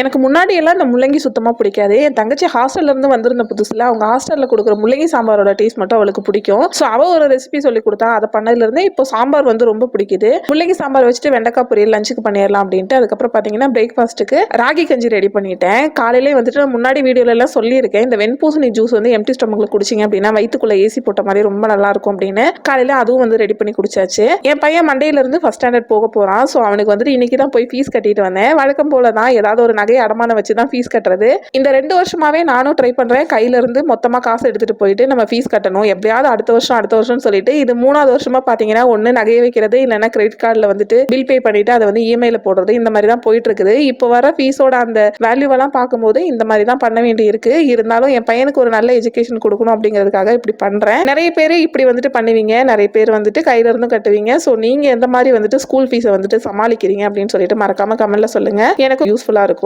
எனக்கு முன்னாடி எல்லாம் இந்த முள்ளங்கி சுத்தமாக பிடிக்காது. என் தங்கச்சி ஹாஸ்டல்ல இருந்து வந்திருந்த புதுசில் அவங்க ஹாஸ்டலில் கொடுக்குற முள்ளங்கி சாம்பாரோட டேஸ்ட் மட்டும் அவளுக்கு பிடிக்கும். ஸோ அவள் ஒரு ரெசிபி சொல்லி கொடுத்தா அதை பண்ணதுலேருந்து இப்போ சாம்பார் வந்து ரொம்ப பிடிக்குது. முள்ளங்கி சாம்பார் வச்சுட்டு வெண்டைக்காய் பொரியல் லஞ்சுக்கு பண்ணிடலாம் அப்படின்ட்டு. அதுக்கப்புறம் பார்த்தீங்கன்னா பிரேக்ஃபாஸ்ட்டுக்கு ராகி கஞ்சி ரெடி பண்ணிட்டேன். காலையிலே வந்துட்டு நான் முன்னாடி வீடியோல எல்லாம் சொல்லியிருக்கேன். இந்த வெண்பூசணி ஜூஸ் வந்து எம்டி ஸ்டொமக்கில் குடிச்சிங்க அப்படின்னா வயிற்றுக்குள்ள ஏசி போட்ட மாதிரி ரொம்ப நல்லா இருக்கும் அப்படின்னு. காலையில அதுவும் வந்து ரெடி பண்ணி குடிச்சாச்சு. என் பையன் மண்டேல இருந்து ஃபர்ஸ்ட் ஸ்டாண்டர்ட் போக போறான். ஸோ அவனுக்கு வந்துட்டு இன்னைக்கு தான் போய் ஃபீஸ் கட்டிட்டு வந்தேன். வழக்கம் போல தான் ஏதாவது ஒரு நகையை அடமானம் வச்சு தான் ஃபீஸ் கட்டுறது. இந்த ரெண்டு வருஷமாவே நானும் ட்ரை பண்ணுறேன் கையில இருந்து காசு எடுத்துகிட்டு போயிட்டு நம்ம ஃபீஸ் கட்டணும். எப்படியாவது அடுத்த வருஷம் அடுத்த வருஷம் சொல்லிட்டு இது மூணாவது வருஷமா பார்த்தீங்கன்னா ஒன்று நகையை வைக்கிறது இல்லைன்னா கிரெடிட் கார்டில் வந்துட்டு பில் பே பண்ணிட்டு அதை வந்து இமெயில போடுறது இந்த மாதிரி தான் போயிட்டு இருக்குது இப்போ வர ஃபீஸோட அந்த வேல்யூவெல்லாம் பார்க்கும்போது இந்த மாதிரி தான் பண்ண வேண்டி இருக்கு. இருந்தாலும் என் பையனுக்கு ஒரு நல்ல எஜுகேஷன் கொடுக்கணும் அப்படிங்கிறதுக்காக இப்படி பண்ணுறேன் நிறைய பேர் இப்படி வந்துட்டு பண்ணுவீங்க. நிறைய பேர் வந்துட்டு கையில இருந்தும் கட்டுவீங்க. ஸோ நீங்க எந்த மாதிரி வந்துட்டு ஸ்கூல் ஃபீஸை வந்துட்டு சமாளிக்கிறீங்க அப்படின்னு சொல்லிட்டு மறக்காம கமெண்ட்ல சொல்லுங்க. எனக்கு யூஸ்ஃபுல்லாக இருக்கும்.